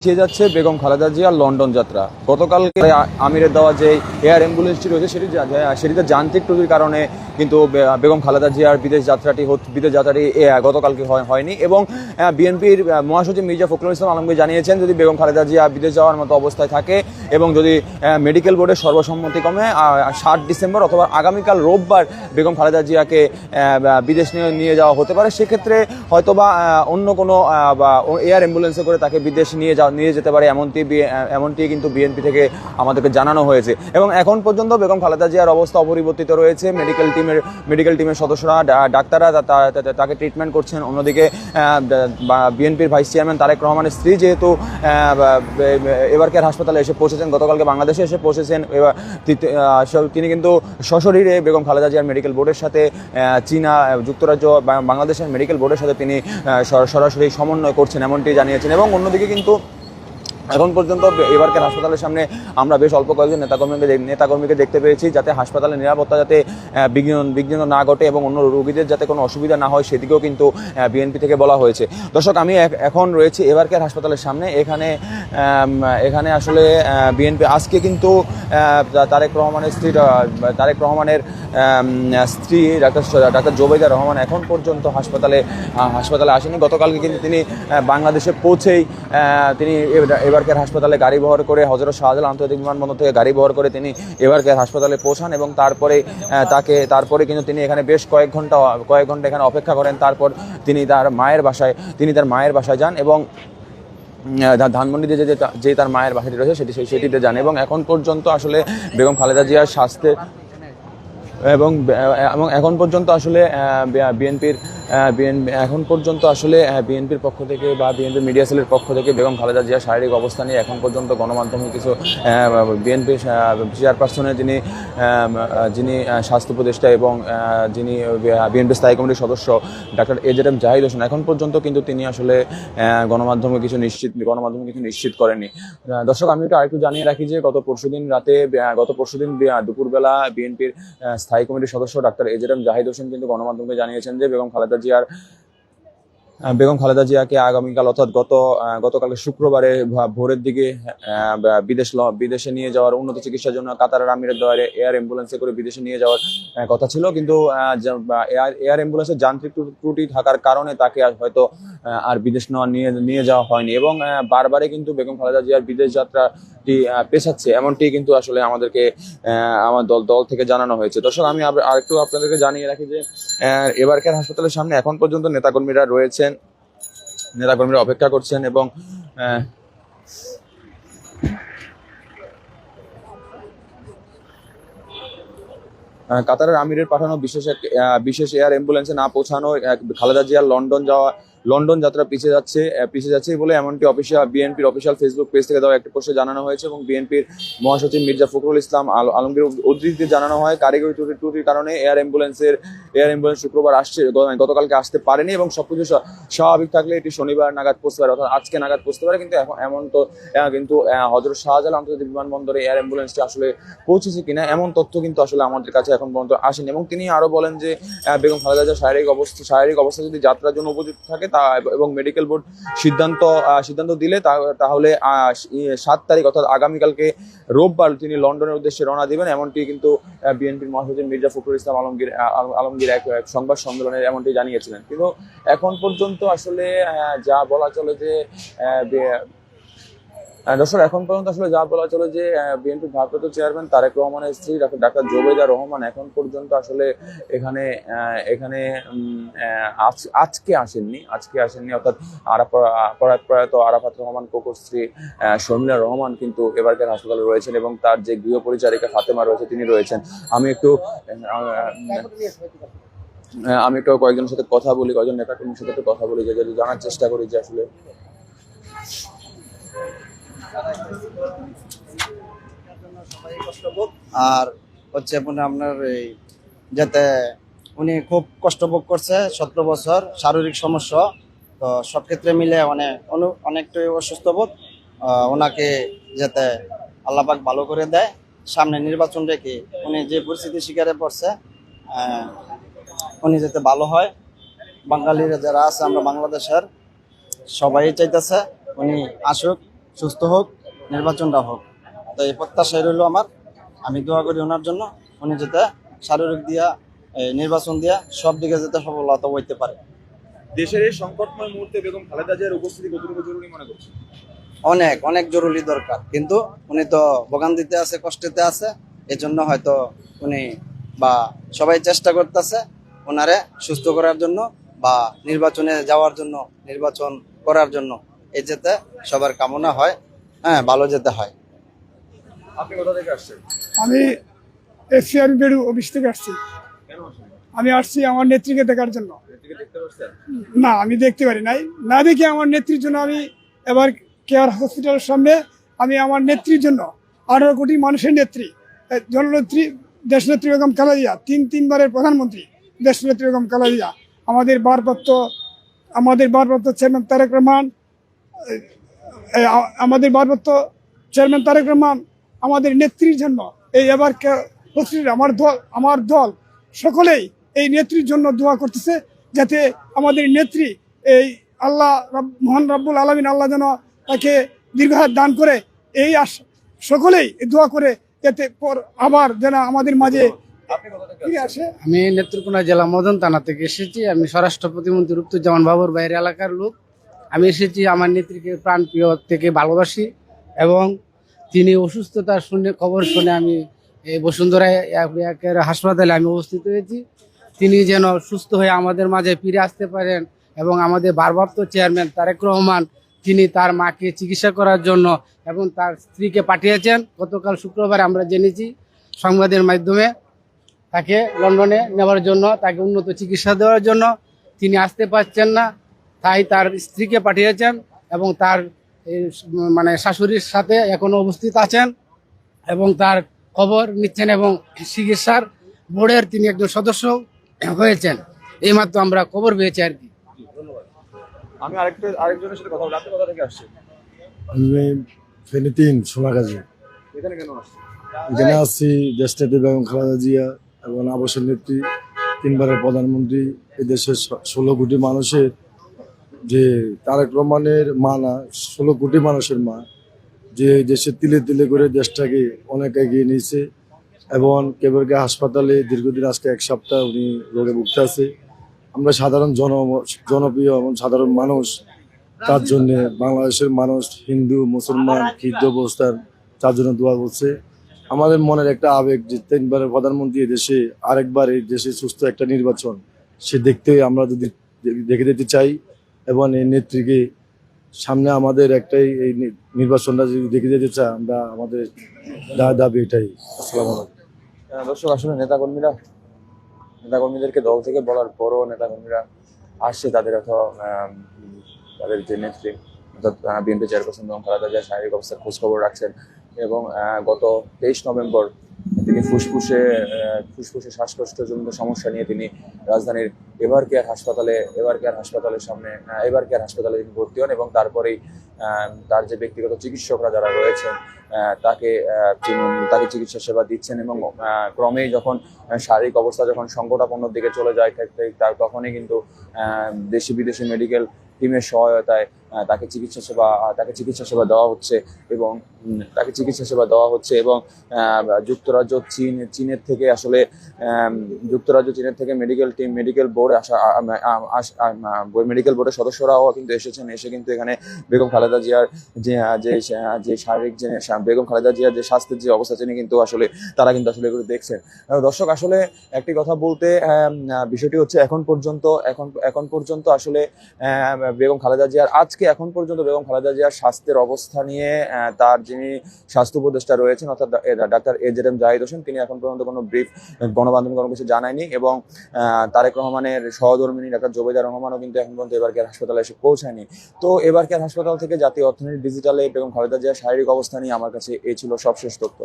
পিছিয়ে যাচ্ছে বেগম খালেদা জিয়ার লন্ডন যাত্রা। গতকালকে আমিরের দেওয়া যে এয়ার অ্যাম্বুলেন্সটি রয়েছে, সেটি সেটিতে যান্ত্রিক ত্রুটির কারণে কিন্তু বেগম খালেদা জিয়ার বিদেশ যাত্রাটি বিদেশ যাত্রাটি গতকালকে হয়- হয়নি এবং বিএনপির মহাসচিব মির্জা ফখরুল ইসলাম আলমগীর জানিয়েছেন, যদি বেগম খালেদা জিয়া বিদেশ যাওয়ার মতো অবস্থায় থাকে এবং যদি মেডিকেল বোর্ডের সর্বসম্মতিক্রমে ষাট ডিসেম্বর অথবা আগামীকাল রোববার বেগম খালেদা জিয়াকে বিদেশ নিয়ে নিয়ে যাওয়া হতে পারে, সেক্ষেত্রে হয়তোবা অন্য কোনো এয়ার অ্যাম্বুলেন্সে করে তাকে বিদেশ নিয়ে যাওয়া নিয়ে যেতে পারে, এমনটি এমনটি কিন্তু বিএনপি থেকে আমাদেরকে জানানো হয়েছে। এবং এখন পর্যন্ত বেগম খালেদা জিয়ার অবস্থা অপরিবর্তিত রয়েছে। মেডিকেল টিমের মেডিকেল টিমের সদস্যরা ডাক্তাররা তাকে ট্রিটমেন্ট করছেন। অন্যদিকে বিএনপির ভাইস চেয়ারম্যান তারেক রহমানের স্ত্রী যেহেতু এবারকার হাসপাতালে এসে পৌঁছেছেন, গতকালকে বাংলাদেশে এসে পৌঁছেছেন। এবার তিনি কিন্তু সশরীরে বেগম খালেদা জিয়ার মেডিকেল বোর্ডের সাথে চীনা, যুক্তরাজ্য বাংলাদেশের মেডিকেল বোর্ডের সাথে তিনি সরাসরি সমন্বয় করছেন, এমনটি জানিয়েছেন। এবং অন্যদিকে কিন্তু এখন পর্যন্ত এবারকার হাসপাতালের সামনে আমরা বেশ অল্প কয়েকজন নেতাকর্মীকে নেতাকর্মীকে দেখতে পেয়েছি, যাতে হাসপাতালের নিরাপত্তা যাতে বিঘ্ন বিঘ্ন না ঘটে এবং অন্য রোগীদের যাতে কোনো অসুবিধা না হয় সেদিকেও কিন্তু বিএনপি থেকে বলা হয়েছে। দর্শক, আমি এখন রয়েছি এবারকার হাসপাতালের সামনে। এখানে এখানে আসলে বিএনপি আজকে কিন্তু তারেক রহমানের স্ত্রী তারেক রহমানের স্ত্রী ডাক্তার ডাক্তার জোবেদা রহমান এখন পর্যন্ত হাসপাতালে হাসপাতালে আসেনি। গতকালকে কিন্তু তিনি বাংলাদেশে পৌঁছেই তিনি এবার- এবারকার হাসপাতালে গাড়ি বহর করে হজরত শাহজালাল আন্তর্জাতিক বিমানবন্দর থেকে গাড়ি বহর করে তিনি এবারকার হাসপাতালে পৌঁছান এবং তারপরে তাকে, তারপরে কিন্তু তিনি এখানে বেশ কয়েক ঘণ্টা কয়েক ঘণ্টা এখানে অপেক্ষা করেন। তারপর তিনি তার মায়ের বাসায়, তিনি তার মায়ের বাসায় যান এবং ধানমন্ডিতে যে যে- তার মায়ের বাসাটি রয়েছে, সেটি সেটিতে জানে এবং এখন পর্যন্ত আসলে বেগম খালেদা জিয়ার স্বাস্থ্যের এবং এবং এখন পর্যন্ত আসলে বিএনপির এখন পর্যন্ত আসলে বিএনপির পক্ষ থেকে বা বিএনপি মিডিয়া সেলের পক্ষ থেকে বেগম খালেদা জিয়ার শারীরিক অবস্থা নিয়ে এখন পর্যন্ত গণমাধ্যমে কিছু বিএনপি চেয়ারপারসনের যিনি যিনি স্বাস্থ্য উপদেষ্টা এবং যিনি বিএনপি স্থায়ী কমিটির সদস্য doctor A Z M Zahid Hossain এখন পর্যন্ত কিন্তু তিনি আসলে গণমাধ্যমে কিছু নিশ্চিত গণমাধ্যমে কিছু নিশ্চিত করেননি। আহ, দর্শক আমি একটু আরেকটু জানিয়ে রাখি যে গত পরশুদিন রাতে গত পরশুদিন দুপুরবেলা বিএনপির স্থায়ী কমিটির সদস্য doctor A Z M Zahid Hossain কিন্তু গণমাধ্যমকে জানিয়েছেন যে বেগম খালেদা জিয়ার আহ, বেগম খালেদা জিয়াকে আগামীকাল অর্থাৎ গত গতকালকে শুক্রবারে ভোরের দিকে বিদেশ বিদেশে নিয়ে যাওয়ার উন্নত চিকিৎসার জন্য কাতারের আমিরের দ্বারে এয়ার অ্যাম্বুলেন্সে করে বিদেশে নিয়ে যাওয়ার কথা ছিল। কিন্তু এয়ার এয়ার অ্যাম্বুলেন্সের যান্ত্রিক ত্রুটি থাকার কারণে তাকে হয়তো আর বিদেশ নেওয়া নিয়ে নিয়ে যাওয়া হয়নি। এবং আহ, বারবারই কিন্তু বেগম খালেদা জিয়ার বিদেশ যাত্রাটি আহ, পেছাচ্ছে। এমনটি কিন্তু আসলে আমাদেরকে আমার দল দল থেকে জানানো হয়েছে। দর্শক আমি আরেকটু আপনাদেরকে জানিয়ে রাখি যে এবারকার হাসপাতালের সামনে এখন পর্যন্ত নেতাকর্মীরা রয়েছেন। নেতাকর্মীরা অপেক্ষা করছেন এবং কাতারের আমিরের পাঠানো বিশেষ এক বিশেষ এয়ার অ্যাম্বুলেন্সে না পৌঁছানো খালেদা জিয়ার লন্ডন যাওয়া লন্ডন যাত্রা পিছিয়ে যাচ্ছে পিছিয়ে যাচ্ছে বলে এমনটি অফিসিয়াল বিএনপির অফিসিয়াল ফেসবুক পেজ থেকে দেওয়া একটা পোস্টে জানানো হয়েছে এবং বিএনপির মহাসচিব মির্জা ফখরুল ইসলাম আল- আলমগীর উদ্ধৃতিতে জানানো হয় কারিগরি ত্রুটি, ত্রুটির কারণে এয়ার অ্যাম্বুলেন্সের এয়ার অ্যাম্বুলেন্স শুক্রবার আসছে গতকালকে আসতে পারেনি এবং সবকিছু স্বা- স্বাভাবিক থাকলে এটি শনিবার নাগাদ পৌঁছতে পারে, অর্থাৎ আজকে নাগাদ পৌঁছতে পারে। কিন্তু এখন এমন তো কিন্তু হজরত শাহজালাল আন্তর্জাতিক বিমানবন্দরে এয়ার অ্যাম্বুলেন্সটি আসলে পৌঁছেছে কিনা, এমন তথ্য কিন্তু আসলে আমাদের কাছে এখন পর্যন্ত আসেনি। এবং তিনি আরও বলেন যে বেগম খালেদা শারীরিক অবস্থা শারীরিক অবস্থা যদি যাত্রার জন্য উপযুক্ত থাকে এবং মেডিকেল বোর্ড সিদ্ধান্ত সিদ্ধান্ত দিলে তাহলে সাত তারিখ অর্থাৎ আগামীকালকে রোববার তিনি লন্ডনের উদ্দেশ্যে রওনা দেবেন। এমনটি কিন্তু বিএনপির মহাসচিব মির্জা ফখরুল ইসলাম আলমগীর আল- আলমগীর এক সংবাদ সম্মেলনে এমনটি জানিয়েছিলেন। কিন্তু এখন পর্যন্ত আসলে যা বলা চলে যে দর্শক, এখন পর্যন্ত আসলে যা বলা চলে যে বিএনপি ভারপ্রাপ্ত চেয়ারম্যান তারেক রহমানের স্ত্রী ডাক্তার জোবেদা রহমান এখন পর্যন্ত আসলে এখানে এখানে আজকে আসেননি আজকে আসেননি। অর্থাৎ আরাফা- প্রয়াত আরাফাত রহমান, কোকর স্ত্রী শর্মিলা রহমান কিন্তু এবারকার হাসপাতালে রয়েছেন এবং তার যে গৃহ পরিচারিকা ফাতেমা রয়েছে, তিনি রয়েছেন। আমি একটু আমি একটু কয়েকজনের সাথে কথা বলি, কয়েকজন নেতাকর্মীর সাথে কথা বলি যে, জানার চেষ্টা করি যে আসলে আর হচ্ছে মানে আপনার এই যাতে উনি খুব কষ্ট ভোগ করছে, সতেরো বছর শারীরিক সমস্যা, তো সব ক্ষেত্রে মিলে মানে অনু অনেকটাই অসুস্থ বোধ। ওনাকে যাতে আল্লাপাক ভালো করে দেয়। সামনে নির্বাচন রেখে উনি যে পরিস্থিতির শিকারে পড়ছে উনি যাতে ভালো হয়। বাঙালিরা যারা আছে, আমরা বাংলাদেশের সবাই চাইতেছে উনি আসুক। সুস্থ হোক নির্বাচনটা হোক। তো এই প্রত্যাশাই রইল আমার। আমি দোয়া করি ওনার জন্য উনি যাতে শারীরিক দিয়া নির্বাচন দিয়া সব দিকে যাতে সফলতা হইতে পারে। দেশের এই সংকটময় মুহূর্তে বেগম খালেদা জিয়ার উপস্থিতি কতটুকু জরুরি মনে করছে অনেক অনেক জরুরি দরকার। কিন্তু উনি তো ভোগান্তিতে আছে কষ্টেতে আছে। এই জন্য হয়তো উনি বা সবাই চেষ্টা করতেছে ওনারে সুস্থ করার জন্য বা নির্বাচনে যাওয়ার জন্য নির্বাচন করার জন্য। এই যেতে সবার কামনা হয় হ্যাঁ ভালো যেতে হয়। আপনি কোথা থেকে আসছেন? আমি এসিআর বেড়ু অফিস থেকে আসছি। আমি আসছি আমার নেত্রীকে দেখার জন্য। না আমি দেখতে পারি নাই। না দেখে আমার নেত্রীর জন্য আমি এবার কেয়ার হসপিটালের সামনে আমি আমার নেত্রীর জন্য আঠারো কোটি মানুষের নেত্রী এ, জননেত্রী দেশনেত্রী বেগম খালেদিয়া তিন তিনবারের প্রধানমন্ত্রী দেশনেত্রী বেগম খালেদিয়া আমাদের ভারপ্রাপ্ত আমাদের ভারপ্রাপ্ত চেয়ারম্যান তারেক রহমান এ, এ, আমাদের ভারপ্রাপ্ত চেয়ারম্যান তারেক রহমান আমাদের নেত্রীর জন্য এই এবার আমার দল আমার দল সকলেই এই নেত্রীর জন্য দোয়া করতেছে যাতে আমাদের নেত্রী এই আল্লাহ মহান রাব্বুল আলমিন আল্লাহ যেন তাকে দীর্ঘায়ত দান করে, এই আশ, সকলেই দোয়া করে যাতে পর আবার যেন আমাদের মাঝে আসে। আমি নেত্রকোনা জেলা মদন থানা থেকে এসেছি। আমি স্বরাষ্ট্র প্রতিমন্ত্রী রুপ্তুজ্জামান বাবুর বাইরে এলাকার লোক। আমি এসেছি আমার নেত্রীকে প্রাণপ্রিয় থেকে ভালোবাসি এবং তিনি অসুস্থতা শুনে খবর শুনে আমি এই বসুন্ধরা হাসপাতালে আমি উপস্থিত হয়েছি। তিনি যেন সুস্থ হয়ে আমাদের মাঝে ফিরে আসতে পারেন এবং আমাদের ভারপ্রাপ্ত চেয়ারম্যান তারেক রহমান, তিনি তার মাকে চিকিৎসা করার জন্য এবং তার স্ত্রীকে পাঠিয়েছেন। গতকাল শুক্রবার আমরা জেনেছি সংবাদের মাধ্যমে তাকে লন্ডনে নেওয়ার জন্য, তাকে উন্নত চিকিৎসা দেওয়ার জন্য। তিনি আসতে পারছেন না। তাই তার স্ত্রীকে পাঠিয়েছেন এবং তার মানে শাশুড়ির সাথে এখনও উপস্থিত আছেন এবং তার খবর নিচ্ছেন এবং চিকিৎসার বোর্ডের তিনি একজন সদস্য হয়েছেন। এই এইমাত্র আমরা খবর পেয়েছি আর কি। আমি আরেকটা আরেকজনের সাথে কথা বলি। আপনি থেকে আসছেন? আমি সোনাগাজী এখানে কেন আসছেন? এখানে আসছি দেশনেত্রী বেগম খালেদা জিয়া এবং আবাসের নেত্রী তিনবারের প্রধানমন্ত্রী এদেশের ষোলো কোটি মানুষের যে তারেক রহমানের মা না, ষোলো কোটি মানুষের মা, যে দেশে তিলে তিলে করে দেশটাকে অনেক এগিয়ে নিয়েছে এবং কেবলকে হাসপাতালে দীর্ঘদিন আজকে এক সপ্তাহ উনি রোগে ভুগতে আছে। আমরা সাধারণ জন, জনপ্রিয় এবং সাধারণ মানুষ, তার জন্য বাংলাদেশের মানুষ, হিন্দু, মুসলমান খিদ্র অবস্থান তার জন্য দোয়া করছে। আমাদের মনের একটা আবেগ যে তিনবারের প্রধানমন্ত্রী দেশে, আরেকবার এই দেশে সুস্থ একটা নির্বাচন, সে দেখতে আমরা যদি দেখে দিতে চাই এবং এই নেত্রীকে সামনে আমাদের একটাই এই নির্বাচনটা যদি দেখে যেতে চাই আমরা আমাদের দাবি এটাই। আসসালামু আলাইকুম। দর্শক, আসলে নেতাকর্মীরা, নেতাকর্মীদেরকে দল থেকে বলার পরও নেতাকর্মীরা আসছে, তাদের অথবা তাদের যে নেত্রী, অর্থাৎ বিএনপি চেয়ারপারসন এবং খালেদা জিয়া শারীরিক অবস্থার খোঁজখবর রাখছেন এবং গত তেইশ নভেম্বর তিনি ফুসফুসে ফুসফুসে শ্বাসকষ্টজনিত সমস্যা নিয়ে তিনি রাজধানীর এভার কেয়ার হাসপাতালে এভার কেয়ার হাসপাতালের সামনে এভার কেয়ার হাসপাতালে তিনি ভর্তি হন এবং তারপরেই তার যে ব্যক্তিগত চিকিৎসকরা যারা রয়েছেন তাকে তাকে চিকিৎসা সেবা দিচ্ছেন এবং ক্রমেই যখন শারীরিক অবস্থা যখন সংকটাপন্নর দিকে চলে যায় তখনই কিন্তু দেশি বিদেশি মেডিকেল টিমের সহায়তায় তাকে চিকিৎসা সেবা তাকে চিকিৎসা সেবা দেওয়া হচ্ছে এবং তাকে চিকিৎসা সেবা দেওয়া হচ্ছে এবং যুক্তরাজ্য, চীন, চীনের থেকে আসলে যুক্তরাজ্য, চীনের থেকে মেডিকেল টিম মেডিকেল বোর্ড আসা মেডিকেল বোর্ডের সদস্যরাও কিন্তু এসেছেন। এসে কিন্তু এখানে বেগম খালেদা জিয়ার যে যে যে শারীরিক যে বেগম খালেদা জিয়ার যে স্বাস্থ্যের যে অবস্থা, তিনি কিন্তু আসলে, তারা কিন্তু আসলে এগুলো দেখছেন। দর্শক, আসলে একটি কথা বলতে বিষয়টি হচ্ছে এখন পর্যন্ত, এখন এখন পর্যন্ত আসলে বেগম খালেদা জিয়ার আজকে এখন পর্যন্ত বেগম খালেদা জিয়ার স্বাস্থ্যের অবস্থা নিয়ে তার যিনি স্বাস্থ্য উপদেষ্টা রয়েছেন, অর্থাৎ doctor A Z M Zahid Hossain, তিনি এখন পর্যন্ত কোনো ব্রিফ, গণমাধ্যমে কোনো কিছু জানায়নি এবং তারেক রহমানের সহধর্মিনী ডাক্তার জোবেদা রহমানও কিন্তু এখন পর্যন্ত এবার কেয়ার হাসপাতালে এসে পৌঁছায়নি। তো এবার কেয়ার হাসপাতাল থেকে জাতীয় অর্থনীতি, ডিজিটালে বেগম খালেদা জিয়ার শারীরিক অবস্থা নিয়ে আমার কাছে এই ছিল সবশেষ তথ্য।